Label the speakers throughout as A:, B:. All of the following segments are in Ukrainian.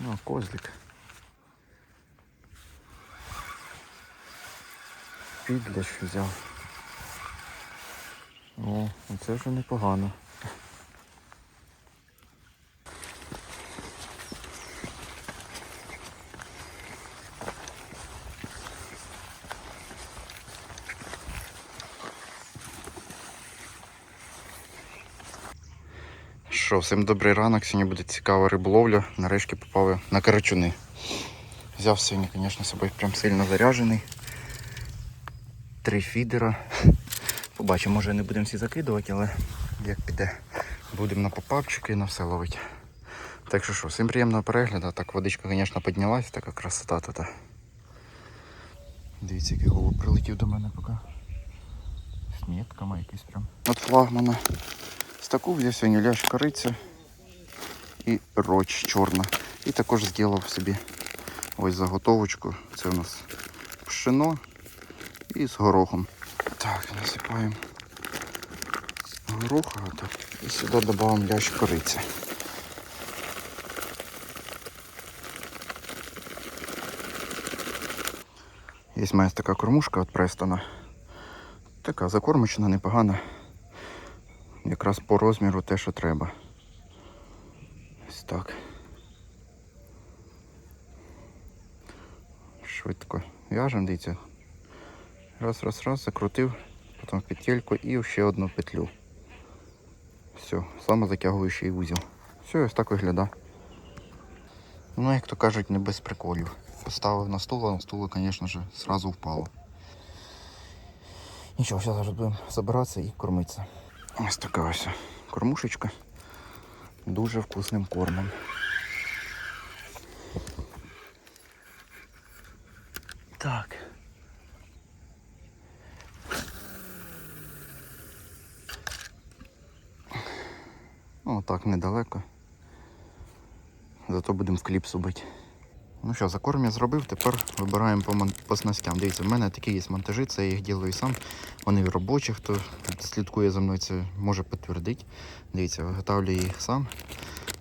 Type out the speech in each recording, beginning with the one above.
A: Ну, козлик. Підляш взяв. О, це вже непогано. Що, всім добрий ранок. Сьогодні буде цікава риболовля. Нарешті попали на карачуни. Взяв сьогодні, звісно, собою прям сильно заряджений. Три фідера. Побачимо, може не будемо всі закидувати, але як піде, будемо на попапчики і на все ловити. Так що що, всім приємного перегляду. Так, водичка, звісно, піднялась, така красота тут. Дивіться, який голуб прилетів до мене поки. З метками якийсь прям. От флагмана. Таку взяв сьогодні лящ кориця і роч чорна. І також зробив собі ось заготовочку. Це у нас пшено і з горохом. Так, насипаємо гороха. І сюди додаємо лящ кориці. Є в мене така кормушка від Престона. Така закормочена, непогана. Якраз по розміру те, що треба. Ось так. Швидко в'яжемо, дивіться. Раз, раз, раз, закрутив, потім в петельку і ще одну петлю. Все, самозатягуючий вузол. Все, ось так виглядає. Ну, як то кажуть, не без приколів. Поставив на стул, а на стул, звісно ж, сразу впало. Нічого, зараз будемо забиратися і кормитися. Ось така ось кормушечка. Дуже вкусним кормом. Так. О, так недалеко. Зато будемо в кліпсу бити. Ну що, закорм я зробив, тепер вибираємо по, по снастям. Дивіться, в мене такі є монтажі, це я їх ділаю сам. Вони робочі, хто слідкує за мною, це може підтвердити. Дивіться, виготовлюю їх сам.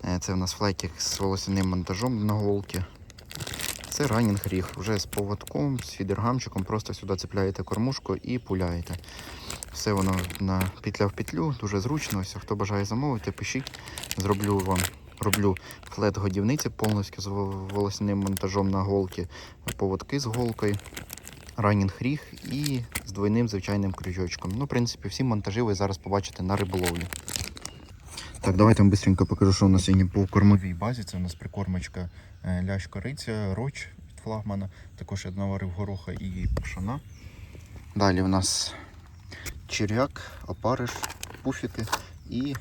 A: Е, Це у нас флетік з волосяним монтажом на голки. Це ранінг ріг. Вже з поводком, з фідергамчиком, просто сюди цепляєте кормушку і пуляєте. Все воно на петля в петлю, дуже зручно. Ось, хто бажає замовити, пишіть. Зроблю вам роблю флет годівниці повністю з волосним монтажом на голки, поводки з голкою, ранінг ріг і з двойним звичайним крючочком. Ну, в принципі, всі монтажі ви зараз побачите на риболовлі. Так, давайте вам швидко покажу, що у нас сьогодні по кормовій базі. Це у нас прикормочка е, лящ кориця, роч від флагмана. Також я наварив гороха і пшона. Далі у нас черяк, опариш, пуфіки і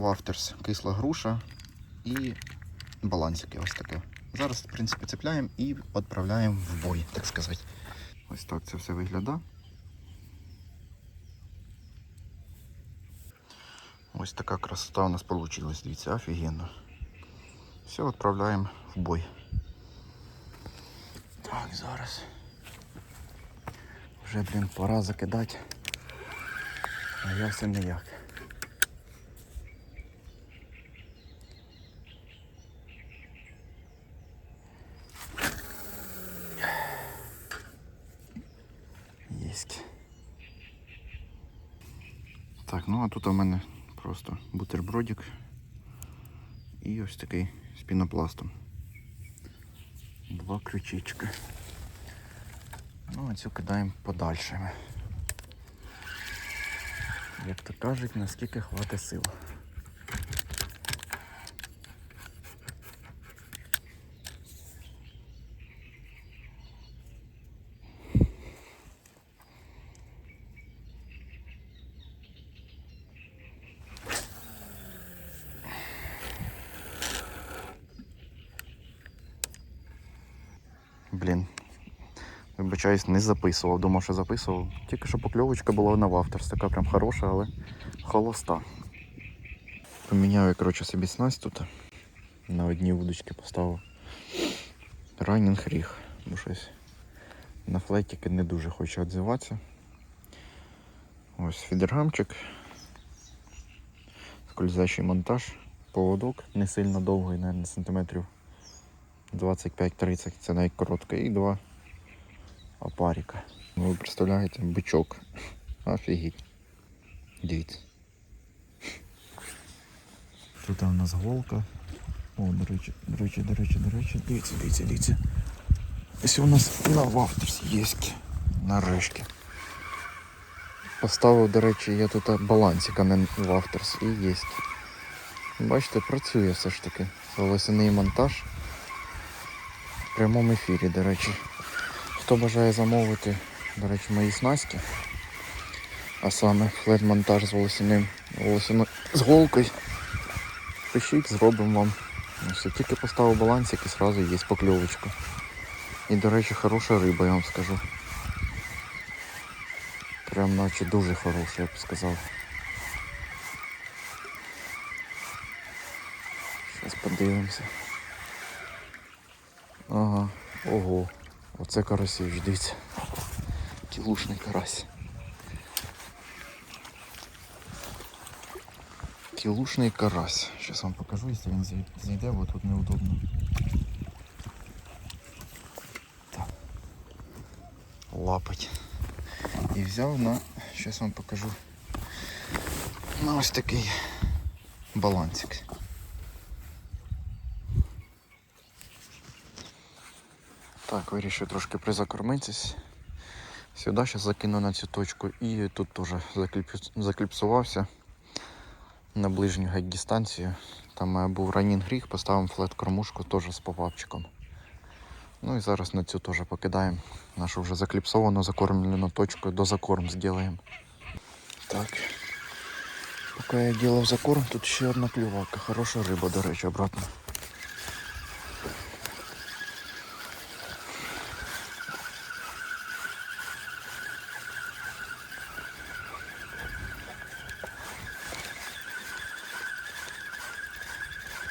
A: вафтерс, кисла груша і балансики ось таке. Зараз, в принципі, цепляємо і відправляємо в бой, так сказати. Ось так це все виглядає. Ось така красота у нас вийшла, дивіться, офігенно. Все, відправляємо в бой. Так, зараз. Вже, блін, пора закидати. А я все ніяк. Єсть. Так, ну тут у мене просто бутербродик і ось такий з пінопластом. Два крючечка. Ну, а цю кидаємо подальшими. Як то кажуть, наскільки хватить сил. Блін. Вибачаюсь, не записував. Думав, що записував. Тільки що покльовочка була на вафтерс, така прям хороша, але холоста. Поміняв я, коротше, собі снасть тут. На одній вудочці поставив. Ранінг ріг. Бо щось на флетіки не дуже хочу відзиватися. Ось фідергамчик. Скользящий монтаж. поводок, не сильно довгий, мабуть, сантиметрів 25-30, це навіть коротко, і два опаріка. Ви представляєте, бичок. Офігеть. Дивіться. Тут у нас голка. О, до речі, до речі, до речі, до речі. Дивіться, дивіться, дивіться. Ось у нас на вафтерс є. Нарешті. Поставив, до речі, я тут балансик, а не вафтерс, і є. Бачите, працює все ж таки. Волосяний монтаж. Прямому ефірі, до речі. Хто бажає замовити, до речі, мої снасті, а саме флет-монтаж з волосяним волосяно... з голкою. Пишіть, зробимо вам. Ось я тільки поставив балансик і одразу є покльовочка. І, до речі, хороша риба, я вам скажу. Прям наче дуже хороша, я б сказав. Зараз подивимося. Ага, ого. Оце карасів, дивіться. Кілушний карась. Кілушний карась. Зараз вам покажу, якщо він зай- зайде, бо тут неудобно. Так. Лапать. І взяв на, зараз вам покажу. На ось такий балансик. Так, вирішив трошки призакормитись. Сюди зараз закину на цю точку і тут теж закліп- закліпсувався на ближню геть дистанцію. Там е, був ранін гріх, поставимо флет-кормушку теж з попапчиком. Ну і зараз на цю теж покидаємо. Нашу вже закліпсовану закормлену точку до закорм зробимо. Так. Поки я ділав закорм, тут ще одна клювака. Хороша риба, до речі, обратно.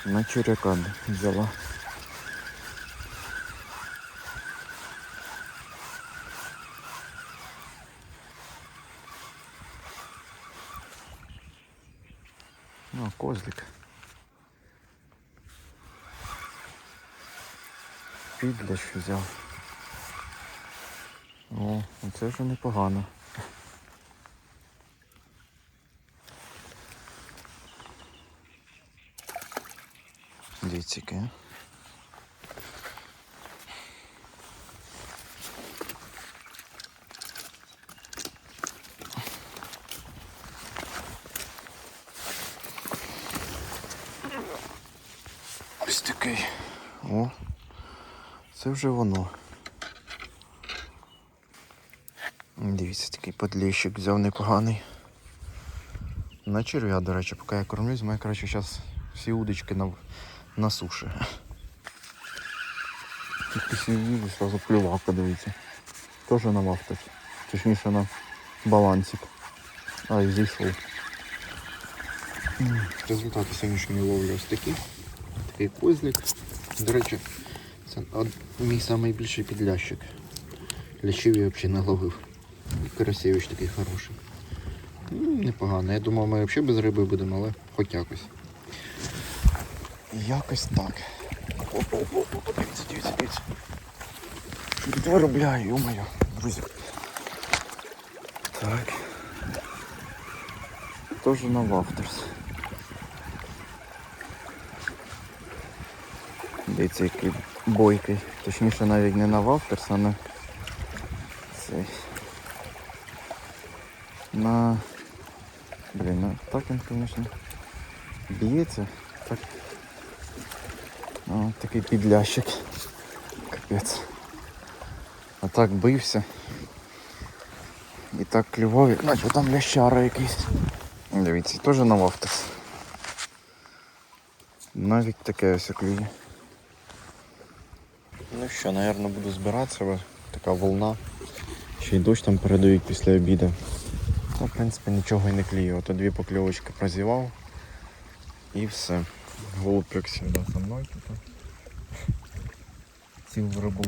A: На черяка взяла. Ну, козлик. Підляш взяв. О, це вже непогано. Дивіться, яке. Ось такий. О, це вже воно. Дивіться, такий подліщик взяв непоганий. На черв'я, до речі, поки я кормлюсь, мене, коротше, зараз всі удочки на, на суші. Сидів і плювака, дивіться. Теж на вахтах. Точніше на балансик. А, і зійшов. Результати сьогоднішньої ловлі ось такі. Такий козлик. До речі, це мій найбільший підлящик. Лящів я взагалі наловив. І Карасєвич такий хороший. Непогано. Я думав, ми взагалі без риби будемо, але хоч якось. Якось так. Оп-оп-оп, дивіться, дивіться, дивіться. Виробляю, ё-моє, друзі. Так. Тоже на вафтерс. Дивіться, який бойкий. Точніше навіть не на вафтерс, а на цей. На... Блін, ну так він, звісно, б'ється. Так. Такий підлящик. Капець. А так бився. І так клював, наче там лящара якийсь. Дивіться, теж на вафтерс. Навіть таке ось клює. Ну що, напевно, буду збиратися, бо така волна. Ще й дощ там передають після обіду. Ну, в принципі, нічого і не клює. Ото дві покльовочки прозівав і все. Голуб, как всегда, со мной. Ціл в риболов.